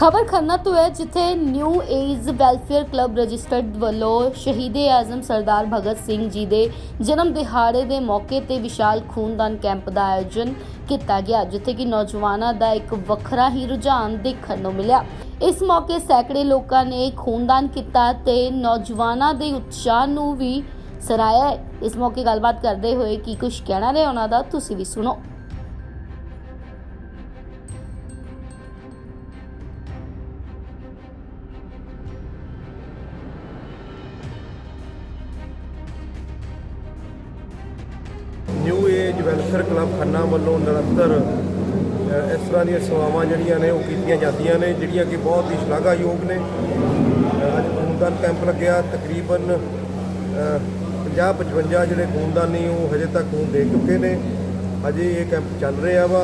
ਖਬਰ ਖੰਨਾ ਤੋਂ ਹੈ ਜਿੱਥੇ new age welfare club registered ਵੱਲੋਂ ਸ਼ਹੀਦੇ ਆਜ਼ਮ ਸਰਦਾਰ ਭਗਤ ਸਿੰਘ ਜੀ ਦੇ ਜਨਮ ਦਿਹਾੜੇ ਦੇ ਮੌਕੇ ਤੇ ਵਿਸ਼ਾਲ ਖੂਨਦਾਨ ਕੈਂਪ ਦਾ ਆਯੋਜਨ ਕੀਤਾ ਗਿਆ, ਜਿੱਥੇ ਕਿ ਨੌਜਵਾਨਾਂ ਦਾ ਇੱਕ ਵੱਖਰਾ ਹੀ ਰੁਝਾਨ ਦੇਖਣ ਨੂੰ ਮਿਲਿਆ ਇਸ ਮੌਕੇ ਸੈਂਕੜੇ ਲੋਕਾਂ ਨੇ ਖੂਨਦਾਨ ਕੀਤਾ ਤੇ ਨੌਜਵਾਨਾਂ ਦੇ ਉਤਸ਼ਾਹ ਨੂੰ ਵੀ ਸਰਾਇਆ ਹੈ। ਇਸ ਮੌਕੇ ਗੱਲਬਾਤ ਕਰਦੇ ਹੋਏ ਕੀ ਕੁਝ ਕਹਿਣਾ ਰਿਹਾ ਉਹਨਾਂ ਦਾ, ਤੁਸੀਂ ਵੀ ਸੁਣੋ ਨਿਊ ਵੈਲਫੇਅਰ ਕਲੱਬ ਖੰਨਾ ਵੱਲੋਂ ਨਿਰੰਤਰ ਇਸ ਤਰ੍ਹਾਂ ਦੀਆਂ ਸੇਵਾਵਾਂ ਜਿਹੜੀਆਂ ਨੇ ਉਹ ਕੀਤੀਆਂ ਜਾਂਦੀਆਂ ਨੇ, ਜਿਹੜੀਆਂ ਕਿ ਬਹੁਤ ਹੀ ਸ਼ਲਾਘਾਯੋਗ ਨੇ। ਅੱਜ ਖੂਨਦਾਨ ਕੈਂਪ ਲੱਗਿਆ, ਤਕਰੀਬਨ 50 55 ਜਿਹੜੇ ਖੂਨਦਾਨੀ ਉਹ ਹਜੇ ਤੱਕ ਖੂਨ ਦੇ ਚੁੱਕੇ ਨੇ। ਅਜੇ ਇਹ ਕੈਂਪ ਚੱਲ ਰਿਹਾ ਵਾ,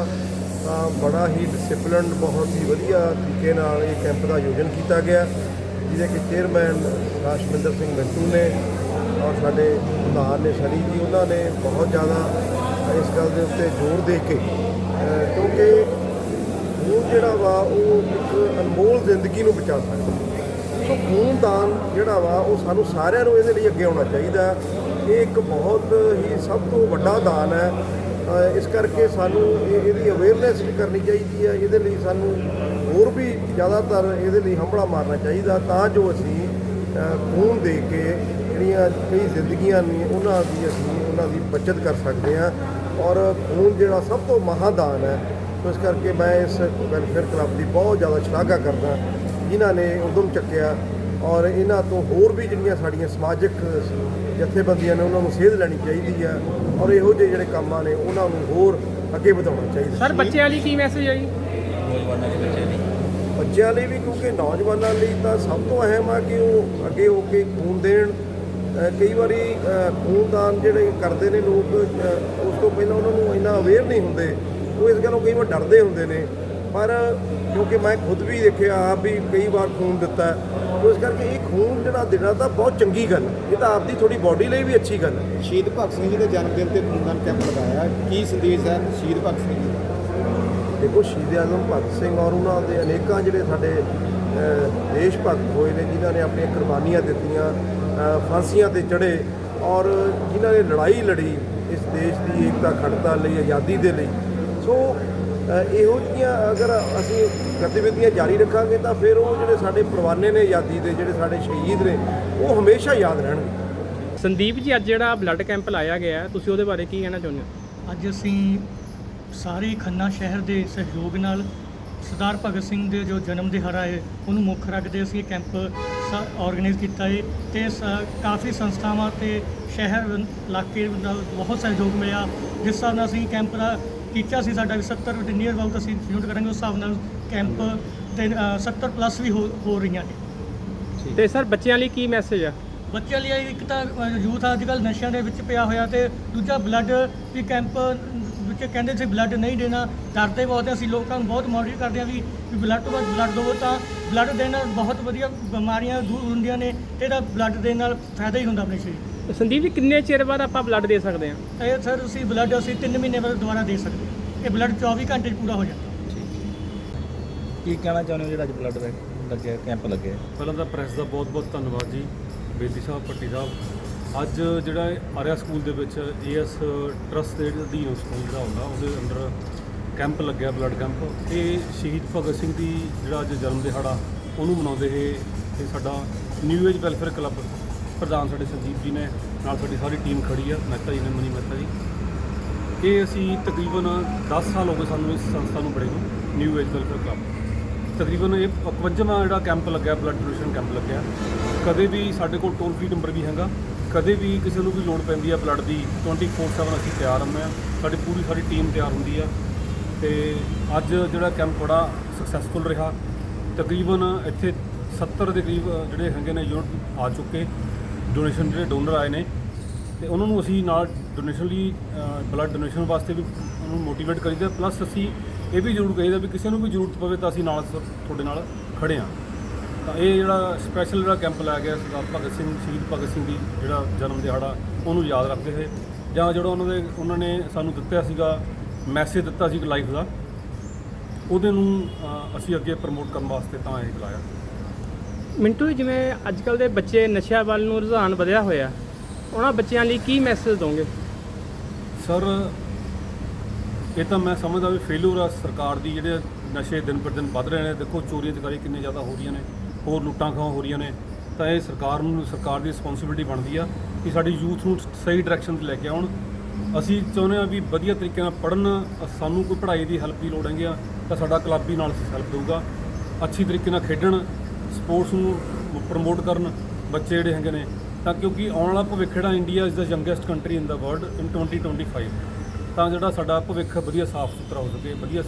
ਤਾਂ ਬੜਾ ਹੀ ਡਿਸਪਲਿਨਡ ਬਹੁਤ ਹੀ ਵਧੀਆ ਤਰੀਕੇ ਨਾਲ ਇਹ ਕੈਂਪ ਦਾ ਆਯੋਜਨ ਕੀਤਾ ਗਿਆ, ਜਿਹਦੇ ਕਿ ਚੇਅਰਮੈਨ ਰਾਸ਼ਮਿੰਦਰ ਸਿੰਘ ਮਿੰਟੂ ਨੇ ਔਰ ਸਾਡੇ ਪ੍ਰਧਾਨ ਨੇ ਸ਼ਰੀ ਜੀ, ਉਹਨਾਂ ਨੇ ਬਹੁਤ ਜ਼ਿਆਦਾ ਇਸ ਗੱਲ ਦੇ ਉੱਤੇ ਜ਼ੋਰ ਦੇ ਕੇ ਕਿਉਂਕਿ ਖੂਨ ਜਿਹੜਾ ਵਾ ਉਹ ਇੱਕ ਅਨਮੋਲ ਜ਼ਿੰਦਗੀ ਨੂੰ ਬਚਾ ਸਕਦਾ। ਸੋ ਖੂਨਦਾਨ ਜਿਹੜਾ ਵਾ ਉਹ ਸਾਨੂੰ ਸਾਰਿਆਂ ਨੂੰ ਇਹਦੇ ਲਈ ਅੱਗੇ ਆਉਣਾ ਚਾਹੀਦਾ। ਇਹ ਇੱਕ ਬਹੁਤ ਹੀ ਸਭ ਤੋਂ ਵੱਡਾ ਦਾਨ ਹੈ। ਇਸ ਕਰਕੇ ਸਾਨੂੰ ਇਹ- ਇਹਦੀ ਅਵੇਅਰਨੈਸ ਵੀ ਕਰਨੀ ਚਾਹੀਦੀ ਹੈ। ਇਹਦੇ ਲਈ ਸਾਨੂੰ ਹੋਰ ਵੀ ਜ਼ਿਆਦਾਤਰ ਇਹਦੇ ਲਈ ਹੰਭਲਾ ਮਾਰਨਾ ਚਾਹੀਦਾ ਤਾਂ ਜੋ ਅਸੀਂ ਖੂਨ ਦੇ ਕੇ ਜਿਹੜੀਆਂ ਕਈ ਜ਼ਿੰਦਗੀਆਂ ਨੇ ਉਹਨਾਂ ਦੀ ਅਸੀਂ ਉਹਨਾਂ ਦੀ ਬਚਤ ਕਰ ਸਕਦੇ ਹਾਂ ਔਰ ਖੂਨ ਜਿਹੜਾ ਸਭ ਤੋਂ ਮਹਾਦਾਨ ਹੈ ਸੋ ਇਸ ਕਰਕੇ ਮੈਂ ਇਸ ਵੈਲਫੇਅਰ ਕਲੱਬ ਦੀ ਬਹੁਤ ਜ਼ਿਆਦਾ ਸ਼ਲਾਘਾ ਕਰਦਾ ਜਿਨ੍ਹਾਂ ਨੇ ਉਦਮ ਚੱਕਿਆ ਔਰ ਇਹਨਾਂ ਤੋਂ ਹੋਰ ਵੀ ਜਿਹੜੀਆਂ ਸਾਡੀਆਂ ਸਮਾਜਿਕ ਜਥੇਬੰਦੀਆਂ ਨੇ ਉਹਨਾਂ ਨੂੰ ਸੇਧ ਲੈਣੀ ਚਾਹੀਦੀ ਹੈ ਔਰ ਇਹੋ ਜਿਹੇ ਜਿਹੜੇ ਕੰਮਾਂ ਨੇ ਉਹਨਾਂ ਨੂੰ ਹੋਰ ਅੱਗੇ ਵਧਾਉਣਾ ਚਾਹੀਦਾ ਸਰ ਬੱਚਿਆਂ ਲਈ ਕੀ ਮੈਸੇਜ ਹੈ ਜੀ ਬੱਚਿਆਂ ਲਈ ਵੀ ਕਿਉਂਕਿ ਨੌਜਵਾਨਾਂ ਲਈ ਤਾਂ ਸਭ ਤੋਂ ਅਹਿਮ ਆ ਕਿ ਉਹ ਅੱਗੇ ਹੋ ਕੇ ਖੂਨ ਦੇਣ ਕਈ ਵਾਰੀ ਖੂਨਦਾਨ ਜਿਹੜੇ ਕਰਦੇ ਨੇ ਲੋਕ ਉਸ ਤੋਂ ਪਹਿਲਾਂ ਉਹਨਾਂ ਨੂੰ ਇੰਨਾ ਅਵੇਅਰ ਨਹੀਂ ਹੁੰਦੇ। ਉਹ ਇਸ ਗੱਲੋਂ ਕਈ ਵਾਰ ਡਰਦੇ ਹੁੰਦੇ ਨੇ। ਪਰ ਕਿਉਂਕਿ ਮੈਂ ਖੁਦ ਵੀ ਦੇਖਿਆ ਆਪ ਵੀ ਕਈ ਵਾਰ ਖੂਨ ਦਿੱਤਾ। ਹੈ, ਇਸ ਕਰਕੇ ਇਹ ਖੂਨ ਜਿਹੜਾ ਦੇਣਾ ਤਾਂ ਬਹੁਤ ਚੰਗੀ ਗੱਲ। ਇਹ ਤਾਂ ਆਪਦੀ ਥੋੜੀ ਬਾਡੀ ਲਈ ਵੀ ਅੱਛੀ ਗੱਲ ਹੈ। ਸ਼ਹੀਦ ਭਗਤ ਸਿੰਘ ਜੀ ਦੇ ਜਨਮ ਦਿਨ ਤੇ ਖੂਨਦਾਨ ਕੈਂਪ ਲਗਾਇਆ। ਕੀ ਸੰਦੇਸ਼ ਹੈ ਸ਼ਹੀਦ ਭਗਤ ਸਿੰਘ ਜੀ ਦਾ? ਦੇਖੋ ਸ਼ਹੀਦ ਆਜ਼ਮ ਭਗਤ ਸਿੰਘ ਔਰ ਉਹਨਾਂ ਦੇ ਅਨੇਕਾਂ ਜਿਹੜੇ ਸਾਡੇ ਦੇਸ਼ ਭਗਤ ਹੋਏ ਨੇ ਜਿਨ੍ਹਾਂ ਨੇ ਆਪਣੀਆਂ ਕੁਰਬਾਨੀਆਂ ਦਿੱਤੀਆਂ ਫਾਂਸੀਆਂ ਤੇ ਚੜ੍ਹੇ ਔਰ ਜਿਨ੍ਹਾਂ ਨੇ ਲੜਾਈ ਲੜੀ ਇਸ ਦੇਸ਼ ਦੀ ਏਕਤਾ ਅਖੰਡਤਾ ਲਈ ਆਜ਼ਾਦੀ ਦੇ ਲਈ। ਸੋ ਇਹੋ ਜਿਹੀਆਂ ਅਗਰ ਅਸੀਂ ਗਤੀਵਿਧੀਆਂ ਜਾਰੀ ਰੱਖਾਂਗੇ ਤਾਂ ਫਿਰ ਉਹ ਜਿਹੜੇ ਸਾਡੇ ਪਰਵਾਨੇ ਨੇ ਆਜ਼ਾਦੀ ਦੇ ਜਿਹੜੇ ਸਾਡੇ ਸ਼ਹੀਦ ਨੇ ਉਹ ਹਮੇਸ਼ਾ ਯਾਦ ਰਹਿਣਗੇ। ਸੰਦੀਪ ਜੀ ਅੱਜ ਜਿਹੜਾ ਬਲੱਡ ਕੈਂਪ ਲਾਇਆ ਗਿਆ ਤੁਸੀਂ ਉਹਦੇ ਬਾਰੇ ਕੀ ਕਹਿਣਾ ਚਾਹੁੰਦੇ ਹੋ? ਅੱਜ ਅਸੀਂ ਸਾਰੇ ਖੰਨਾ ਸ਼ਹਿਰ ਦੇ ਸਹਿਯੋਗ ਨਾਲ ਸਰਦਾਰ ਭਗਤ ਸਿੰਘ ਦੇ ਜੋ ਜਨਮ ਦਿਹਾੜਾ ਹੈ ਉਹਨੂੰ ਮੁੱਖ ਰੱਖਦੇ ਅਸੀਂ ਇਹ ਕੈਂਪ ਆਰਗੇਨਾਈਜ਼ ਕੀਤਾ ਹੈ ਤੇ ਕਾਫੀ ਸੰਸਥਾਵਾਂ ਤੇ ਸ਼ਹਿਰ ਇਲਾਕੇ ਦਾ ਬਹੁਤ ਸਹਿਯੋਗ ਮਿਲਿਆ। ਜਿਸ ਹਿਸਾਬ ਨਾਲ ਅਸੀਂ ਕੈਂਪ ਦਾ ਟੀਚਾ ਸੀ ਸਾਡਾ ਵੀ 70 ਨੀਅਰ ਅਬਾਊਟ ਅਸੀਂ ਸ਼ੂਟ ਕਰਾਂਗੇ ਉਸ ਹਿਸਾਬ ਨਾਲ ਕੈਂਪ ਤੇ ਅ, 70 ਪਲੱਸ ਵੀ ਹੋ ਰਹੀਆਂ ਨੇ। ਤੇ ਸਰ ਬੱਚਿਆਂ ਲਈ ਕੀ ਮੈਸੇਜ ਆ? ਬੱਚਿਆਂ ਲਈ ਇੱਕ ਤਾਂ ਯੂਥ ਅੱਜ ਕੱਲ੍ਹ ਨਸ਼ਿਆਂ ਦੇ ਵਿੱਚ ਪਿਆ ਹੋਇਆ ਤੇ ਦੂਜਾ ਬਲੱਡ ਵੀ ਕੈਂਪ ਵਿੱਚ ਕਹਿੰਦੇ ਸੀ ਬਲੱਡ ਨਹੀਂ ਦੇਣਾ ਡਰਦੇ ਬਹੁਤ ਆ, ਅਸੀਂ ਲੋਕਾਂ ਨੂੰ ਬਹੁਤ ਮੋਟੀਵੇਟ ਕਰਦੇ ਆ ਵੀ ਵੀ ਬਲੱਡ ਤੋਂ ਬਾਅਦ ਬਲੱਡ ਦਿਓ ਤਾਂ ਬਲੱਡ ਦੇਣ ਨਾਲ ਬਹੁਤ ਵਧੀਆ ਬਿਮਾਰੀਆਂ ਦੂਰ ਹੁੰਦੀਆਂ ਨੇ ਤੇ ਇਹਦਾ ਬਲੱਡ ਦੇਣ ਨਾਲ ਫਾਇਦਾ ਹੀ ਹੁੰਦਾ ਆਪਣੇ ਸਰੀਰ। ਸੰਦੀਪ ਜੀ ਕਿੰਨੇ ਚਿਰ ਬਾਅਦ ਆਪਾਂ ਬਲੱਡ ਦੇ ਸਕਦੇ ਹਾਂ ਇਹ ਸਰ ਅਸੀਂ ਬਲੱਡ ਅਸੀਂ 3 ਮਹੀਨੇ ਬਾਅਦ ਦੁਬਾਰਾ ਦੇ ਸਕਦੇ ਹਾਂ। ਇਹ ਬਲੱਡ 24 ਘੰਟੇ 'ਚ ਪੂਰਾ ਹੋ ਜਾਂਦਾ ਕੀ ਕਹਿਣਾ ਚਾਹੁੰਦੇ ਹੋ ਜਿਹੜਾ ਅੱਜ ਬਲੱਡ ਲੱਗਿਆ ਕੈਂਪ ਲੱਗਿਆ ਪਹਿਲਾਂ ਤਾਂ ਪ੍ਰੈਸ ਦਾ ਬਹੁਤ-ਬਹੁਤ ਧੰਨਵਾਦ ਜੀ ਬੇਦੀ ਸਾਹਿਬ ਪੱਟੀ ਸਾਹਿਬ ਅੱਜ ਜਿਹੜਾ ਆਰਿਆ ਸਕੂਲ ਦੇ ਵਿੱਚ ਏਐਸ ਟਰਸਟ ਦੇ ਅਧੀਨ ਸਕੂਲ ਜਿਹੜਾ ਹੁੰਦਾ, ਉਹਦੇ ਅੰਦਰ ਕੈਂਪ ਲੱਗਿਆ ਬਲੱਡ ਕੈਂਪ ਇਹ ਸ਼ਹੀਦ ਭਗਤ ਸਿੰਘ ਦੀ ਜਿਹੜਾ ਅੱਜ ਜਨਮ ਦਿਹਾੜਾ, ਉਹਨੂੰ ਮਨਾਉਂਦੇ ਹੋਏ ਇਹ ਸਾਡਾ ਨਿਊ ਏਜ ਵੈਲਫੇਅਰ ਕਲੱਬ ਪ੍ਰਧਾਨ ਸਾਡੇ ਸੰਦੀਪ ਜੀ ਨੇ, ਨਾਲ ਸਾਡੀ ਸਾਰੀ ਟੀਮ ਖੜੀ ਆ, ਮਹਿਤਾ ਜੀ ਨੇ, ਮਨੀ ਮਹਿਤਾ ਜੀ। ਇਹ ਅਸੀਂ ਤਕਰੀਬਨ 10 ਸਾਲ ਹੋ ਗਏ ਸਾਨੂੰ ਇਸ ਸੰਸਥਾ ਨੂੰ ਬੜੇ ਨੂੰ ਨਿਊ ਏਜ ਵੈਲਫੇਅਰ ਕਲੱਬ ਤਕਰੀਬਨ ਇਹ 55ਵਾਂ ਜਿਹੜਾ ਕੈਂਪ ਲੱਗਿਆ ਬਲੱਡ ਡੋਨੇਸ਼ਨ ਕੈਂਪ ਲੱਗਿਆ। ਕਦੇ ਵੀ ਸਾਡੇ ਕੋਲ ਟੋਲ ਫ੍ਰੀ ਨੰਬਰ ਵੀ ਹੈਗਾ। ਕਦੇ ਵੀ ਕਿਸੇ ਨੂੰ ਵੀ ਲੋੜ ਪੈਂਦੀ ਆ ਬਲੱਡ ਦੀ 24/7 ਅਸੀਂ ਤਿਆਰ ਹੁੰਦੇ ਆ। ਸਾਡੀ ਪੂਰੀ ਸਾਡੀ ਟੀਮ ਤਿਆਰ ਹੁੰਦੀ ਆ। ਤੇ ਅੱਜ ਜਿਹੜਾ ਕੈਂਪ ਬੜਾ ਸਕਸੈਸਫੁਲ ਰਿਹਾ। ਤਕਰੀਬਨ ਇੱਥੇ 70 ਦੇ ਕਰੀਬ ਜਿਹੜੇ ਹੈਗੇ ਨੇ ਯੂਨਿਟ ਆ ਚੁੱਕੇ। ਡੋਨੇਸ਼ਨ ਜਿਹੜੇ ਡੋਨਰ ਆਏ ਨੇ। ਤੇ ਉਹਨਾਂ ਨੂੰ ਅਸੀਂ ਨਾਲ ਡੋਨੇਸ਼ਨ ਲਈ ਬਲੱਡ ਡੋਨੇਸ਼ਨ ਵਾਸਤੇ ਵੀ ਉਹਨੂੰ ਮੋਟੀਵੇਟ ਕਰੀਦਾ। ਪਲੱਸ ਅਸੀਂ ਇਹ ਵੀ ਜ਼ਰੂਰ ਕਹੀਦਾ ਵੀ ਕਿਸੇ ਨੂੰ ਵੀ ਜ਼ਰੂਰਤ ਪਵੇ ਤਾਂ ਅਸੀਂ ਨਾਲ ਤੁਹਾਡੇ ਨਾਲ ਖੜੇ ਹਾਂ ਤਾਂ ਇਹ ਜਿਹੜਾ ਸਪੈਸ਼ਲ ਜਿਹੜਾ ਕੈਂਪ ਲਾਇਆ ਗਿਆ ਸਰਦਾਰ ਭਗਤ ਸਿੰਘ ਸ਼ਹੀਦ ਭਗਤ ਸਿੰਘ ਦੀ ਜਿਹੜਾ ਜਨਮ ਦਿਹਾੜਾ ਉਹਨੂੰ ਯਾਦ ਰੱਖਦੇ ਹੋਏ ਜਾਂ ਜਿਹੜਾ ਉਹਨਾਂ ਦੇ ਉਹਨਾਂ ਨੇ ਸਾਨੂੰ ਦਿੱਤਾ ਸੀਗਾ ਮੈਸੇਜ ਦਿੱਤਾ ਸੀ ਲਾਈਫ ਦਾ। ਉਹਦੇ ਨੂੰ ਅਸੀਂ ਅੱਗੇ ਪ੍ਰਮੋਟ ਕਰਨ ਵਾਸਤੇ ਤਾਂ ਇਹ ਬੁਲਾਇਆ। ਮਿੰਟੂ ਜਿਵੇਂ ਅੱਜ ਕੱਲ ਦੇ ਬੱਚੇ ਨਸ਼ਿਆਂ ਵੱਲ ਨੂੰ ਰੁਝਾਨ ਵਧਿਆ ਹੋਇਆ ਉਹਨਾਂ ਬੱਚਿਆਂ ਲਈ ਕੀ ਮੈਸੇਜ ਦੋਗੇ? ਸਰ ਇਹ ਤਾਂ ਮੈਂ ਸਮਝਦਾ ਵੀ ਫੇਲਿਅਰ ਆ ਸਰਕਾਰ ਦੀ ਜਿਹੜੇ ਨਸ਼ੇ ਦਿਨ ਪਰ ਦਿਨ ਵੱਧ ਰਹੇ ਨੇ ਦੇਖੋ ਚੋਰੀਆਂ ਚਕਾਰੀ ਕਿੰਨੇ ਜ਼ਿਆਦਾ ਹੋ ਰਹੀਆਂ ਨੇ। ਹੋਰ ਲੁੱਟਾਂ ਖਾਂ ਹੋ ਰਹੀਆਂ ਨੇ, ਤਾਂ ਇਹ ਸਰਕਾਰ ਨੂੰ, ਸਰਕਾਰ ਦੀ ਰਿਸਪੌਂਸਿਬਿਲਟੀ ਬਣਦੀ ਆ ਕਿ ਸਾਡੀ ਯੂਥ ਨੂੰ ਸਹੀ ਡਾਇਰੈਕਸ਼ਨ 'ਚ ਲੈ ਕੇ ਆਉਣ। ਅਸੀਂ ਚਾਹੁੰਦੇ ਆ ਵੀ ਵਧੀਆ ਤਰੀਕੇ ਨਾਲ ਪੜ੍ਹਨ ਸਾਨੂੰ ਕੋਈ ਪੜ੍ਹਾਈ ਦੀ ਹੈਲਪ ਦੀ ਲੋੜ ਹੈਗੀ ਆ, ਤਾਂ ਸਾਡਾ ਕਲੱਬ ਵੀ ਨਾਲ ਹੈਲਪ ਦੇਊਗਾ। ਅੱਛੀ ਤਰੀਕੇ ਨਾਲ ਖੇਡਣ ਸਪੋਰਟਸ ਨੂੰ ਪ੍ਰਮੋਟ ਕਰਨ ਬੱਚੇ ਜਿਹੜੇ ਹੈਗੇ ਨੇ, ਤਾਂ ਕਿਉਂਕਿ ਆਉਣ ਵਾਲਾ ਭਵਿੱਖ ਜਿਹੜਾ India is the youngest country in the world in 2025 ਤਾਂ ਜਿਹੜਾ ਸਾਡਾ ਭਵਿੱਖ ਵਧੀਆ ਸਾਫ਼ ਸੁਥਰਾ ਹੋ ਸਕੇ, ਵਧੀਆ